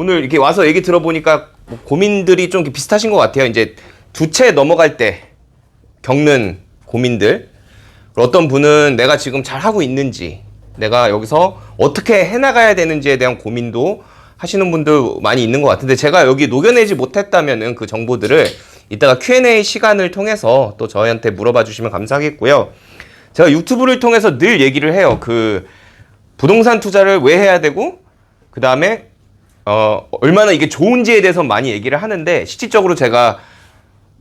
오늘 이렇게 와서 얘기 들어보니까 뭐 고민들이 좀 비슷하신 것 같아요. 이제 두 채 넘어갈 때 겪는 고민들. 어떤 분은 내가 지금 잘 하고 있는지, 내가 여기서 어떻게 해나가야 되는지에 대한 고민도 하시는 분들 많이 있는 것 같은데 제가 여기 녹여내지 못했다면은 그 정보들을 이따가 Q&A 시간을 통해서 또 저희한테 물어봐 주시면 감사하겠고요. 제가 유튜브를 통해서 늘 얘기를 해요. 그 부동산 투자를 왜 해야 되고 그 다음에 어 얼마나 이게 좋은지에 대해서 많이 얘기를 하는데 실질적으로 제가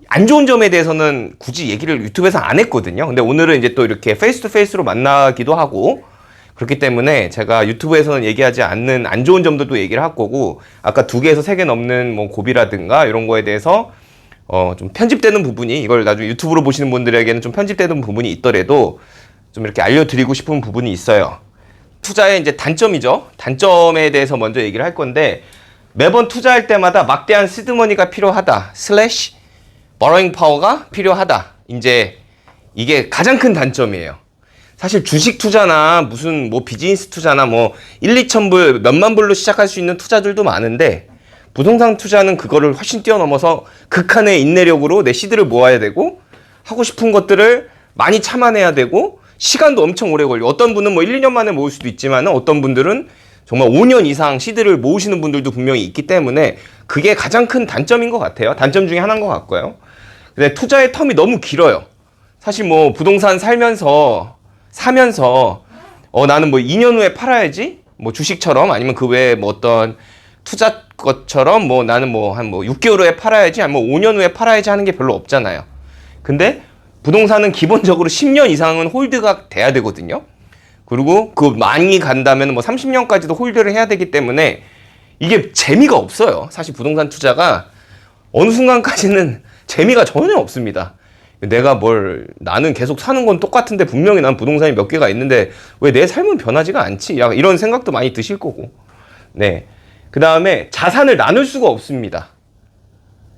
안 좋은 점에 대해서는 굳이 얘기를 유튜브에서 안 했거든요. 근데 오늘은 이제 또 이렇게 페이스 투 페이스로 만나기도 하고 그렇기 때문에 제가 유튜브에서는 얘기하지 않는 안 좋은 점들도 얘기를 할 거고 아까 두 개에서 세 개 넘는 뭐 고비라든가 이런 거에 대해서 어 좀 편집되는 부분이 이걸 나중에 유튜브로 보시는 분들에게는 좀 편집되는 부분이 있더라도 좀 이렇게 알려드리고 싶은 부분이 있어요. 투자의 이제 단점이죠. 단점에 대해서 먼저 얘기를 할 건데 매번 투자할 때마다 막대한 시드머니가 필요하다. 슬래시 버러잉 파워가 필요하다. 이제 이게 가장 큰 단점이에요. 사실 주식 투자나 무슨 뭐 비즈니스 투자나 뭐 1, 2천 불, 몇만 불로 시작할 수 있는 투자들도 많은데 부동산 투자는 그거를 훨씬 뛰어넘어서 극한의 인내력으로 내 시드를 모아야 되고 하고 싶은 것들을 많이 참아내야 되고 시간도 엄청 오래 걸려. 어떤 분은 뭐 1, 2년 만에 모을 수도 있지만 어떤 분들은 정말 5년 이상 시드를 모으시는 분들도 분명히 있기 때문에 그게 가장 큰 단점인 것 같아요. 단점 중에 하나인 것 같고요. 근데 투자의 텀이 너무 길어요. 사실 뭐 부동산 살면서 사면서 어 나는 뭐 2년 후에 팔아야지 뭐 주식처럼 아니면 그 외에 뭐 어떤 투자 것처럼 뭐 나는 뭐 한뭐 6개월 후에 팔아야지 아니면 뭐 5년 후에 팔아야지 하는 게 별로 없잖아요. 근데 부동산은 기본적으로 10년 이상은 홀드가 돼야 되거든요. 그리고 그 많이 간다면 뭐 30년까지도 홀드를 해야 되기 때문에 이게 재미가 없어요. 사실 부동산 투자가 어느 순간까지는 재미가 전혀 없습니다. 내가 뭘 나는 계속 사는 건 똑같은데 분명히 난 부동산이 몇 개가 있는데 왜 내 삶은 변하지가 않지? 이런 생각도 많이 드실 거고. 네. 그 다음에 자산을 나눌 수가 없습니다.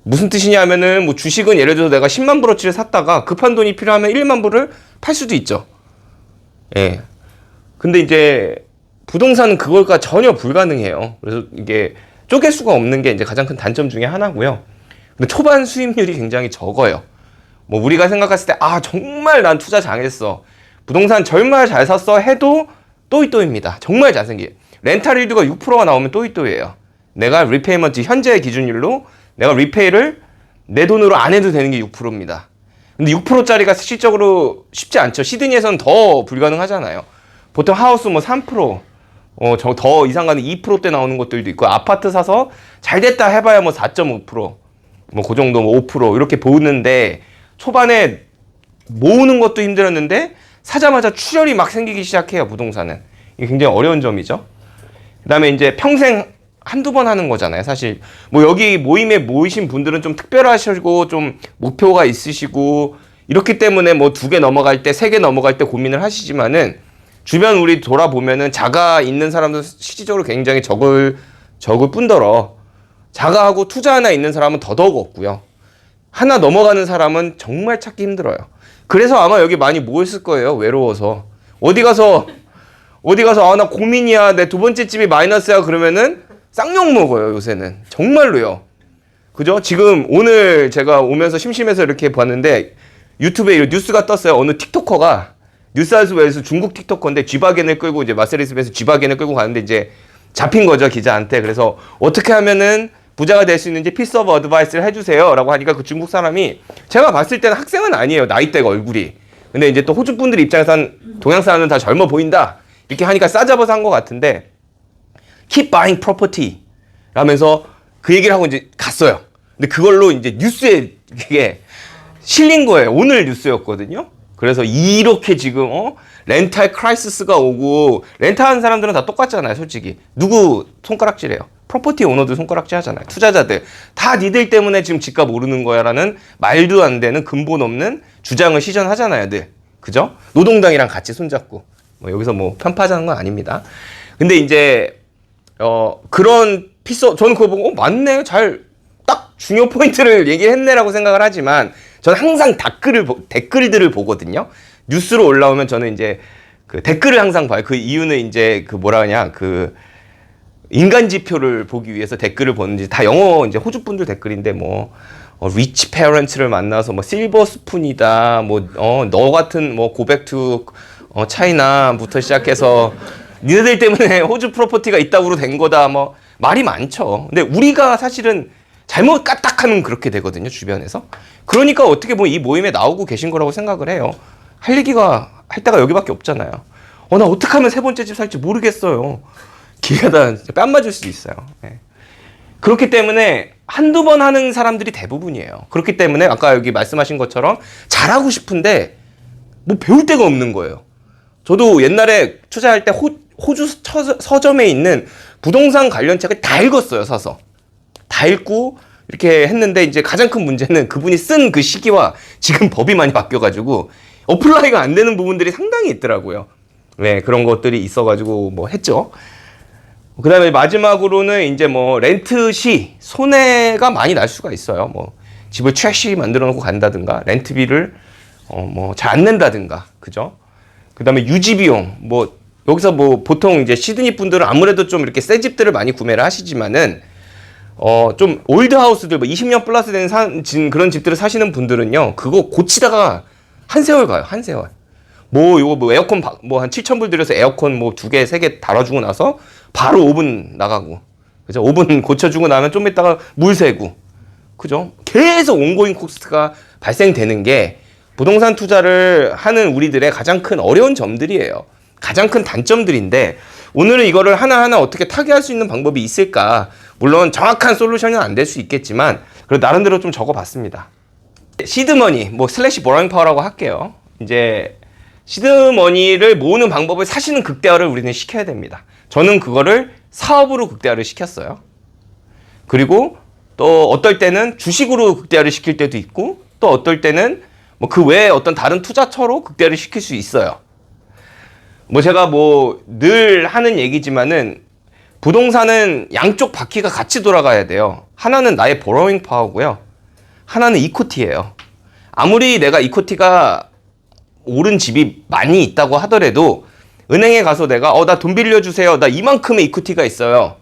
무슨 뜻이냐면은 뭐 주식은 예를 들어서 내가 10만 불어치를 샀다가 급한 돈이 필요하면 1만 불을 팔 수도 있죠. 예. 근데 이제 부동산은 그걸과 전혀 불가능해요. 그래서 이게 쪼갤 수가 없는 게 이제 가장 큰 단점 중에 하나고요. 근데 초반 수익률이 굉장히 적어요. 뭐 우리가 생각했을 때 아 정말 난 투자 잘했어. 부동산 정말 잘 샀어 해도 또이또입니다. 정말 잘생기. 렌탈 릴드가 6%가 나오면 또이또예요. 내가 리페이먼트 현재 기준율로 내가 리페이를 내 돈으로 안 해도 되는 게 6%입니다. 근데 6%짜리가 실질적으로 쉽지 않죠. 시드니에서는 더 불가능하잖아요. 보통 하우스 뭐 3%, 어, 저 더 이상 가는 2%대 나오는 것들도 있고, 아파트 사서 잘 됐다 해봐야 뭐 4.5%, 뭐 그 정도 뭐 5% 이렇게 보는데, 초반에 모으는 것도 힘들었는데, 사자마자 출혈이 막 생기기 시작해요, 부동산은. 이게 굉장히 어려운 점이죠. 그 다음에 이제 평생 한두 번 하는 거잖아요. 사실 뭐 여기 모임에 모이신 분들은 좀 특별하시고 좀 목표가 있으시고 이렇기 때문에 뭐 두 개 넘어갈 때, 세 개 넘어갈 때 고민을 하시지만은 주변 우리 돌아보면은 자가 있는 사람도 실질적으로 굉장히 적을 적을 뿐더러 자가하고 투자 하나 있는 사람은 더더욱 없고요. 하나 넘어가는 사람은 정말 찾기 힘들어요. 그래서 아마 여기 많이 모였을 거예요. 외로워서 어디 가서 어디 가서 아 나 고민이야 내 두 번째 집이 마이너스야 그러면은 쌍욕 먹어요 요새는 정말로요. 그죠? 지금 오늘 제가 오면서 심심해서 이렇게 봤는데 유튜브에 뉴스가 떴어요. 어느 틱토커가 뉴스하우스에서 중국 틱토커인데 쥐바겐을 끌고 이제 마세리스에서 쥐바겐을 끌고 가는데 이제 잡힌 거죠 기자한테. 그래서 어떻게 하면은 부자가 될 수 있는지 피스 오브 어드바이스를 해주세요라고 하니까 그 중국 사람이 제가 봤을 때는 학생은 아니에요 나이대가 얼굴이. 근데 이제 또 호주 분들 입장에선 동양 사람은 다 젊어 보인다 이렇게 하니까 싸잡아서 한 것 같은데 keep buying property 라면서 그 얘기를 하고 이제 갔어요. 근데 그걸로 이제 뉴스에 이게 실린 거예요. 오늘 뉴스였거든요. 그래서 이렇게 지금 어? 렌탈 크라이시스가 오고 렌탈하는 사람들은 다 똑같잖아요, 솔직히. 누구 손가락질해요? 프로퍼티 오너들 손가락질 하잖아요. 투자자들 다 니들 때문에 지금 집값 오르는 거야 라는 말도 안 되는 근본 없는 주장을 시전하잖아요, 늘. 그죠? 노동당이랑 같이 손잡고. 뭐 여기서 뭐 편파하자는 건 아닙니다. 근데 이제 어 그런 피서 저는 그거 보고 어, 맞네 잘 딱 중요 포인트를 얘기했네라고 생각을 하지만 저는 항상 댓글을 보- 댓글들을 보거든요. 뉴스로 올라오면 저는 이제 그 댓글을 항상 봐요. 그 이유는 이제 그 뭐라 하냐 그 인간 지표를 보기 위해서 댓글을 보는지 다 영어 이제 호주 분들 댓글인데 뭐 어, 리치 페런츠를 만나서 뭐 실버 스푼이다 뭐어너 같은 뭐 고백 투 어, 차이나부터 시작해서 니네들 때문에 호주 프로퍼티가 있다고 된 거다 뭐 말이 많죠. 근데 우리가 사실은 잘못 까딱하면 그렇게 되거든요 주변에서. 그러니까 어떻게 보면 이 모임에 나오고 계신 거라고 생각을 해요. 할 얘기가 할 데가 여기밖에 없잖아요. 어 나 어떻게 하면 세 번째 집 살지 모르겠어요. 기회가 뺨 맞을 수도 있어요. 예. 그렇기 때문에 한두 번 하는 사람들이 대부분이에요. 그렇기 때문에 아까 여기 말씀하신 것처럼 잘하고 싶은데 뭐 배울 데가 없는 거예요. 저도 옛날에 투자할 때 호, 호주 서, 서점에 있는 부동산 관련 책을 다 읽었어요, 사서. 다 읽고 이렇게 했는데 이제 가장 큰 문제는 그분이 쓴 그 시기와 지금 법이 많이 바뀌어가지고 어플라이가 안 되는 부분들이 상당히 있더라고요. 네, 그런 것들이 있어가지고 뭐 했죠. 그 다음에 마지막으로는 이제 뭐 렌트 시 손해가 많이 날 수가 있어요. 뭐 집을 트래시 만들어 놓고 간다든가 렌트비를 어 뭐 잘 안 낸다든가 그죠? 그 다음에 유지 비용 뭐 여기서 뭐 보통 이제 시드니 분들은 아무래도 좀 이렇게 새 집들을 많이 구매를 하시지만은 어 좀 올드 하우스들 뭐 20년 플러스 된 산, 진 그런 집들을 사시는 분들은요 그거 고치다가 한 세월 가요 한 세월. 뭐 요거 뭐 에어컨 뭐 한 7천 불 들여서 에어컨 뭐 두 개 세 개 달아주고 나서 바로 오븐 나가고. 그죠 오븐 고쳐주고 나면 좀 있다가 물 새고. 그죠? 계속 온고잉 코스트가 발생되는 게 부동산 투자를 하는 우리들의 가장 큰 어려운 점들이에요 가장 큰 단점들인데 오늘은 이거를 하나하나 어떻게 타개할 수 있는 방법이 있을까 물론 정확한 솔루션은 안 될 수 있겠지만 그래도 나름대로 좀 적어봤습니다 시드머니 뭐 슬래시 보라잉 파워라고 할게요 이제 시드머니를 모으는 방법을 사시는 극대화를 우리는 시켜야 됩니다. 저는 그거를 사업으로 극대화를 시켰어요. 그리고 또 어떨 때는 주식으로 극대화를 시킬 때도 있고 또 어떨 때는 뭐 그 외에 어떤 다른 투자처로 극대화를 시킬 수 있어요. 뭐 제가 뭐 늘 하는 얘기지만은 부동산은 양쪽 바퀴가 같이 돌아가야 돼요. 하나는 나의 보로잉 파워고요. 하나는 이코티예요. 아무리 내가 이코티가 오른 집이 많이 있다고 하더라도 은행에 가서 내가 어 나 돈 빌려주세요 나 이만큼의 이쿠티가 있어요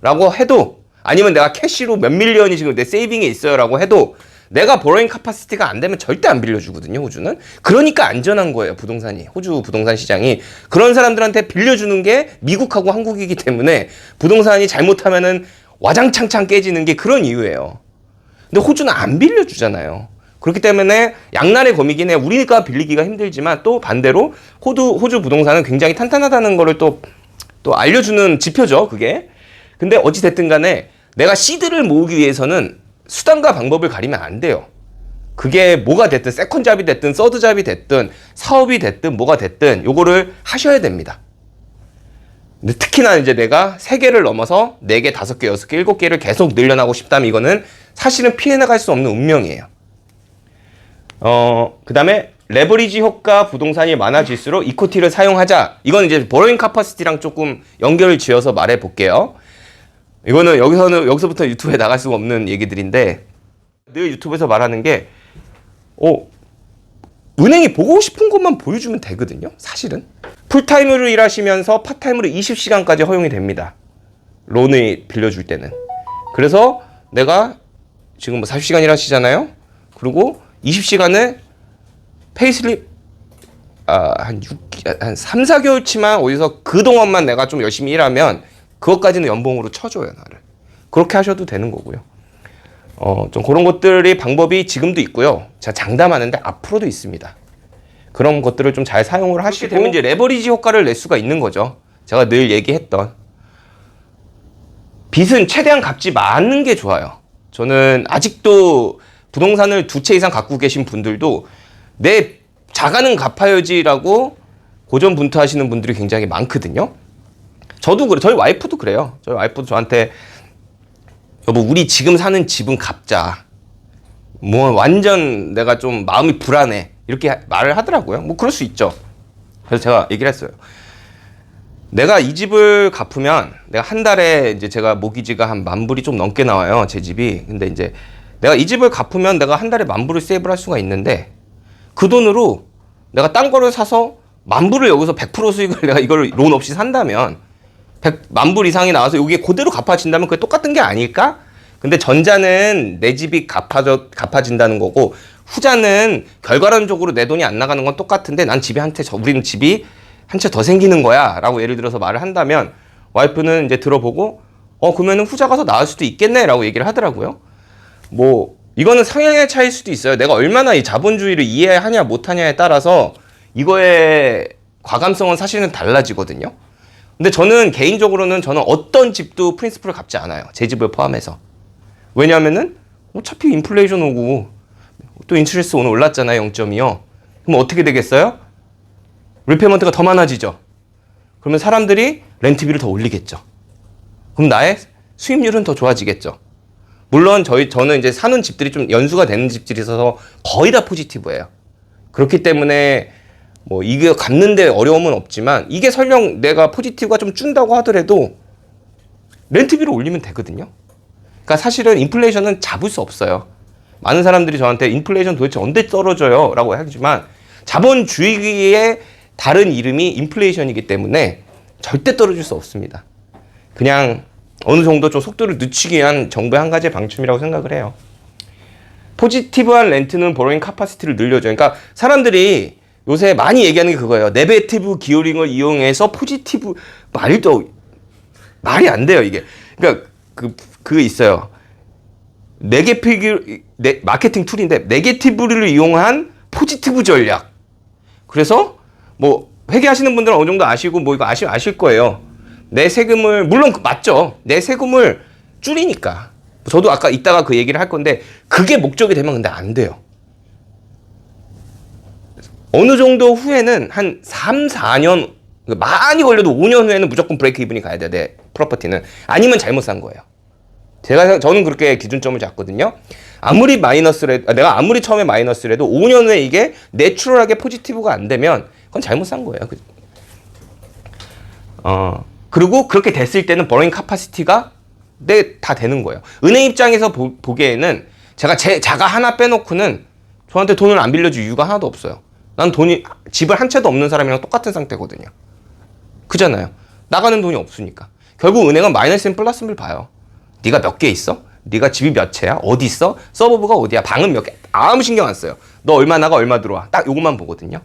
라고 해도 아니면 내가 캐시로 몇 밀리언이 지금 내 세이빙에 있어요 라고 해도 내가 보로잉 카파시티가 안 되면 절대 안 빌려주거든요 호주는. 그러니까 안전한 거예요 부동산이. 호주 부동산 시장이. 그런 사람들한테 빌려주는 게 미국하고 한국이기 때문에 부동산이 잘못하면은 와장창창 깨지는 게 그런 이유예요. 근데 호주는 안 빌려주잖아요. 그렇기 때문에 양날의 검이긴 해. 우리가 빌리기가 힘들지만 또 반대로 호주, 호주 부동산은 굉장히 탄탄하다는 거를 또, 또 알려주는 지표죠, 그게. 근데 어찌됐든 간에 내가 시드를 모으기 위해서는 수단과 방법을 가리면 안 돼요. 그게 뭐가 됐든, 세컨 잡이 됐든, 서드 잡이 됐든, 사업이 됐든, 뭐가 됐든, 요거를 하셔야 됩니다. 근데 특히나 이제 내가 세개를 넘어서 네개 다섯 개 여섯 개 일곱 개를 계속 늘려나고 싶다면 이거는 사실은 피해 나갈 수 없는 운명이에요. 어, 그 다음에 레버리지 효과 부동산이 많아질수록 이코티를 사용하자. 이건 이제 보로잉 카파시티랑 조금 연결을 지어서 말해 볼게요. 이거는 여기서는 여기서부터 유튜브에 나갈 수가 없는 얘기들인데 늘 유튜브에서 말하는 게 어, 은행이 보고 싶은 것만 보여주면 되거든요. 사실은 풀타임으로 일하시면서 파타임으로 20시간까지 허용이 됩니다. 론을 빌려줄 때는. 그래서 내가 지금 뭐 40시간 일하시잖아요. 그리고 20시간을 페이슬립 아, 한 6, 한 3, 4개월치만 어디서 그동안만 내가 좀 열심히 일하면 그것까지는 연봉으로 쳐줘요, 나를. 그렇게 하셔도 되는 거고요. 어, 좀 그런 것들이 방법이 지금도 있고요. 제가 장담하는데 앞으로도 있습니다. 그런 것들을 좀 잘 사용을 하시고 되면 이제 레버리지 효과를 낼 수가 있는 거죠. 제가 늘 얘기했던 빚은 최대한 갚지 않는 게 좋아요. 저는 아직도 부동산을 두 채 이상 갖고 계신 분들도 내 자가는 갚아야지라고 고전분투하시는 분들이 굉장히 많거든요. 저도 그래. 저희 와이프도 그래요. 저희 와이프도 저한테 여보 우리 지금 사는 집은 갚자. 뭐 완전 내가 좀 마음이 불안해. 이렇게 말을 하더라고요. 뭐 그럴 수 있죠. 그래서 제가 얘기를 했어요. 내가 이 집을 갚으면 내가 한 달에 이제 제가 모기지가 한 만 불이 좀 넘게 나와요. 제 집이. 근데 이제 내가 이 집을 갚으면 내가 한 달에 만 불을 세이브를 할 수가 있는데 그 돈으로 내가 딴 거를 사서 만 불을 여기서 100% 수익을 내가 이걸 론 없이 산다면 100만 불 이상이 나와서 이게 그대로 갚아진다면 그게 똑같은 게 아닐까? 근데 전자는 내 집이 갚아져, 갚아진다는 거고 후자는 결과론적으로 내 돈이 안 나가는 건 똑같은데 난 집이 한 채, 저- 우리는 집이 한 채 더 생기는 거야 라고 예를 들어서 말을 한다면 와이프는 이제 들어보고 어 그러면은 후자가 더 나을 수도 있겠네 라고 얘기를 하더라고요. 뭐 이거는 성향의 차이일 수도 있어요. 내가 얼마나 이 자본주의를 이해하냐 못하냐에 따라서 이거의 과감성은 사실은 달라지거든요 근데 저는 개인적으로는 저는 어떤 집도 프린스플을 갚지 않아요. 제 집을 포함해서. 왜냐하면은 어차피 인플레이션 오고 또 인트레스 오늘 올랐잖아요 0.2요. 그럼 어떻게 되겠어요? 리페먼트가 더 많아지죠. 그러면 사람들이 렌트비를 더 올리겠죠. 그럼 나의 수입률은 더 좋아지겠죠. 물론 저희 저는 이제 사는 집들이 좀 연수가 되는 집들이 있어서 거의 다 포지티브예요. 그렇기 때문에 뭐 이게 갚는데 어려움은 없지만 이게 설령 내가 포지티브가 좀 준다고 하더라도 렌트비를 올리면 되거든요 그러니까 사실은 인플레이션은 잡을 수 없어요. 많은 사람들이 저한테 인플레이션 도대체 언제 떨어져요? 라고 하지만 자본주의의 다른 이름이 인플레이션이기 때문에 절대 떨어질 수 없습니다. 그냥 어느 정도 좀 속도를 늦추기 위한 정부의 한 가지의 방침이라고 생각을 해요. 포지티브한 렌트는 보로잉 카파시티를 늘려줘요. 그러니까 사람들이 요새 많이 얘기하는 게 그거예요. 네베티브 기어링을 이용해서 포지티브 말도 말이 안 돼요 이게. 그러니까 그 그거 있어요. 네게티브 네, 마케팅 툴인데 네게티브를 이용한 포지티브 전략. 그래서 뭐 회계하시는 분들은 어느 정도 아시고 뭐 이거 아시 아실 거예요. 내 세금을 물론 그 맞죠. 내 세금을 줄이니까. 저도 아까 이따가 그 얘기를 할 건데 그게 목적이 되면 근데 안 돼요. 어느 정도 후에는 한 3, 4년 많이 걸려도 5년 후에는 무조건 브레이크 이븐이 가야 돼. 내 프로퍼티는 아니면 잘못 산 거예요. 제가 저는 그렇게 기준점을 잡거든요. 아무리 마이너스래 아, 내가 아무리 처음에 마이너스래도 5년 후에 이게 내추럴하게 포지티브가 안 되면 그건 잘못 산 거예요. 그- 어 그리고 그렇게 됐을 때는 버링 카파시티가 네, 다 되는 거예요. 은행 입장에서 보, 보기에는 제가 제 자가 하나 빼놓고는 저한테 돈을 안 빌려줄 이유가 하나도 없어요. 난 돈이 집을 한 채도 없는 사람이랑 똑같은 상태거든요. 그잖아요. 나가는 돈이 없으니까. 결국 은행은 마이너스인 플러스를 봐요. 네가 몇 개 있어? 네가 집이 몇 채야? 어디 있어? 서버브가 어디야? 방은 몇 개? 아무 신경 안 써요. 너 얼마 나가 얼마 들어와? 딱 요것만 보거든요.